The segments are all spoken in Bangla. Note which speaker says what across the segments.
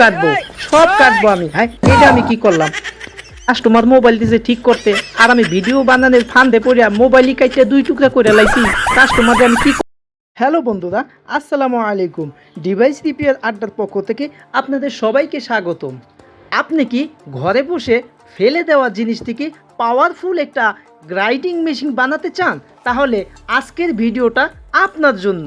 Speaker 1: কাটবো, সব কাটবো আমি। হ্যাঁ এটা আমি কি করলাম? কাস্টমার মোবাইল দিয়েছে ঠিক করতে, আর আমি ভিডিও বানানোর ফান্দে পড়িয়া মোবাইলই কাইটে দুই টুকরা করে লাইছি। কাস্টমার আমি কি হ্যালো বন্ধুরা, আসসালামু আলাইকুম। ডিভাইস রিপেয়ার আড্ডার পক্ষ থেকে আপনাদের সবাইকে স্বাগতম। আপনি কি ঘরে বসে ফেলে দেওয়া জিনিস থেকে পাওয়ারফুল একটা গ্রাইডিং মেশিন বানাতে চান? তাহলে আজকের ভিডিওটা আপনার জন্য।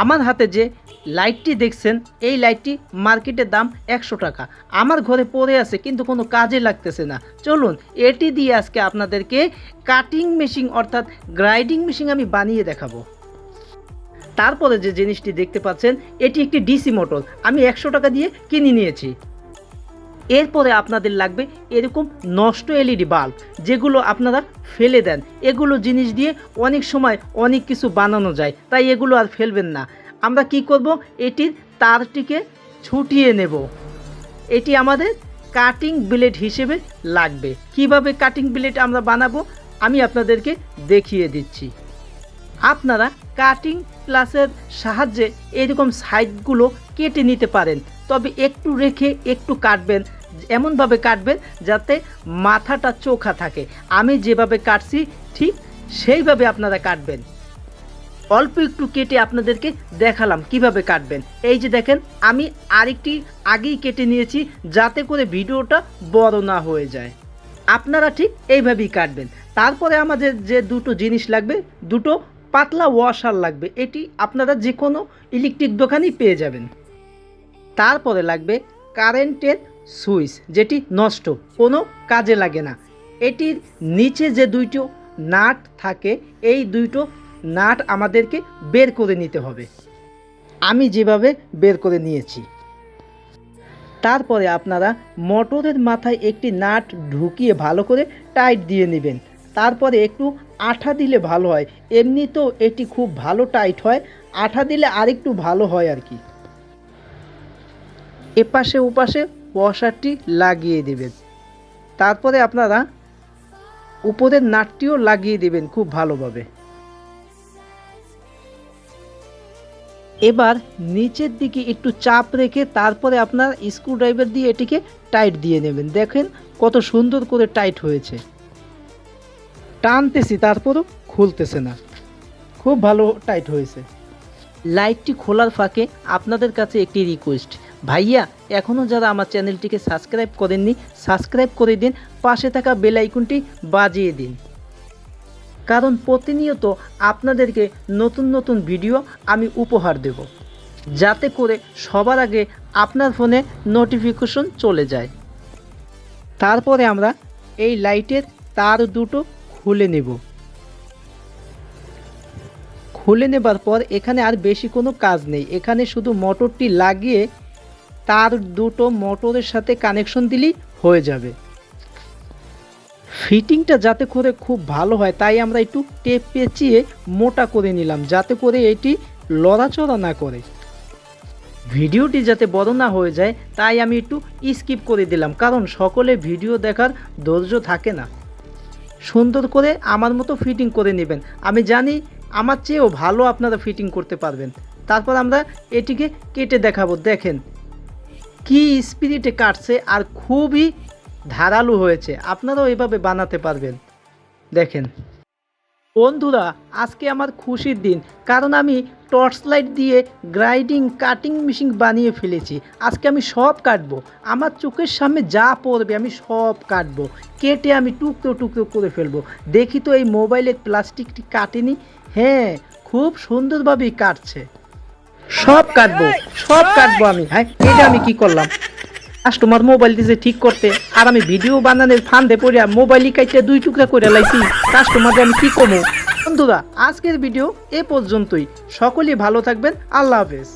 Speaker 1: আমার হাতে যে লাইটটি দেখছেন, এই লাইটটি মার্কেটের দাম একশো টাকা। আমার ঘরে পড়ে আছে, কিন্তু কোনো কাজে লাগতেছে না। চলুন, এটি দিয়ে আজকে আপনাদেরকে কাটিং মেশিন অর্থাৎ গ্রাইডিং মেশিন আমি বানিয়ে দেখাবো। তারপরে যে জিনিসটি দেখতে পাচ্ছেন, এটি একটি ডিসি মোটর। আমি একশো টাকা দিয়ে কিনে নিয়েছি। এরপরে আপনাদের লাগবে এরকম নষ্ট এলইডি বাল্ব, যেগুলো আপনারা ফেলে দেন। এগুলো জিনিস দিয়ে অনেক সময় অনেক কিছু বানানো যায়, তাই এগুলো আর ফেলবেন না। আমরা কি করব? এটির তারটিকে ছুটিয়ে নেব। এটি আমাদের কাটিং ব্লেড হিসেবে লাগবে। কীভাবে কাটিং ব্লেড আমরা বানাবো? আমি আপনাদেরকে দেখিয়ে দিচ্ছি। আপনারা কাটিং প্লাসের সাহায্যে এরকম সাইডগুলো কেটে নিতে পারেন। তবে একটু রেখে একটু কাটবেন, এমনভাবে কাটবেন যাতে মাথাটা চোখা থাকে। আমি যেভাবে কাটছি, ঠিক সেইভাবে আপনারা কাটবেন। অল্প একটু কেটে আপনাদেরকে দেখালাম কীভাবে কাটবেন। এই যে দেখেন, আমি আরেকটি আগেই কেটে নিয়েছি যাতে করে ভিডিওটা বড় না হয়ে যায়। আপনারা ঠিক এইভাবেই কাটবেন। তারপরে আমাদের যে দুটো জিনিস লাগবে, দুটো পাতলা ওয়াশার লাগবে। এটি আপনারা যে কোনো ইলেকট্রিক দোকানেই পেয়ে যাবেন। তারপরে লাগবে কারেন্টের সুইচ, যেটি নষ্ট, কোনো কাজে লাগে না। এটির নিচে যে দুইটো নাট থাকে, এই দুইটো নাট আমাদেরকে বের করে নিতে হবে। আমি যেভাবে বের করে নিয়েছি। তারপরে আপনারা মোটরের মাথায় একটি নাট ঢুকিয়ে ভালো করে টাইট দিয়ে নেবেন। তারপরে একটু আঠা দিলে ভালো হয়। এমনিতেও এটি খুব ভালো টাইট হয়। আঠা দিলে আরেকটু ভালো হয় আর কি। এপাশে ওপাশে ওয়াশারটি লাগিয়ে দেবেন। তারপরে আপনারা উপরের নাটটিও লাগিয়ে দেবেন খুব ভালোভাবে। এবার নিচের দিকে একটু চাপ রেখে তারপরে আপনার স্ক্রুড্রাইভার দিয়ে এটিকে টাইট দিয়ে নেবেন। দেখেন কত সুন্দর করে টাইট হয়েছে। টানতেছি, তারপরও খুলতেছে না। খুব ভালো টাইট হয়েছে। লাইটটি খোলার ফাঁকে আপনাদের কাছে একটি রিকোয়েস্ট। ভাইয়া, এখনও যারা আমার চ্যানেলটিকে সাবস্ক্রাইব করেননি, সাবস্ক্রাইব করে দিন, পাশে থাকা বেল আইকনটি বাজিয়ে দিন। কারণ প্রতিনিয়ত আপনাদেরকে নতুন নতুন ভিডিও আমি উপহার দেব, যাতে করে সবার আগে আপনার ফোনে নোটিফিকেশন চলে যায়। তারপরে আমরা এই লাইটের তার দুটো খুলে নেব। খুলে নেবার পর এখানে আর বেশি কোনো কাজ নেই, এখানে শুধু মোটরটি লাগিয়ে তার দুটো মোটরের সাথে কানেকশন দিলেই হয়ে যাবে। ফিটিংটা যাতে করে খুব ভালো হয়, তাই আমরা একটু টেপ পেঁচিয়ে মোটা করে নিলাম, যাতে করে এটি লড়াচড়া না করে। ভিডিওটি যাতে বড় না হয়ে যায়, তাই আমি একটু স্কিপ করে দিলাম, কারণ সকলে ভিডিও দেখার ধৈর্য থাকে না। সুন্দর করে আমার মতো ফিটিং করে নেবেন। আমি জানি আমার চেয়েও ভালো আপনারা ফিটিং করতে পারবেন। তারপর আমরা এটিকে কেটে দেখাবো, দেখেন। কি স্পিরিটে কাটছে আর খুবই ধারালো হয়েছে। আপনারাও এভাবে বানাতে পারবেন। দেখেন। বন্ধুরা, আজকে আমার খুশির দিন, কারণ আমি টর্চ লাইট দিয়ে গ্রাইডিং কাটিং মেশিন বানিয়ে ফেলেছি। আজকে আমি সব কাটবো। আমার চোখের সামনে যা পড়বে আমি সব কাটবো। কেটে আমি টুকরো টুকরো করে ফেলব। দেখি তো এই মোবাইলের প্লাস্টিকটি কাটেনি? হ্যাঁ খুব সুন্দরভাবেই কাটছে। সব কাটবো সব কাটবো আমি। হ্যাঁ এটা আমি কি করলাম? কাস্টমার মোবাইল দিছে ঠিক করতে, আর আমি ভিডিও বানানোর ফান্দে পড়িয়া মোবাইলই কাইটে দুই টুকরা করে লাইছি। কাস্টমারকে আমি কি কমো বন্ধুরা, আজকের ভিডিও এ পর্যন্তই। সকলেই ভালো থাকবেন, আল্লাহ হাফেজ।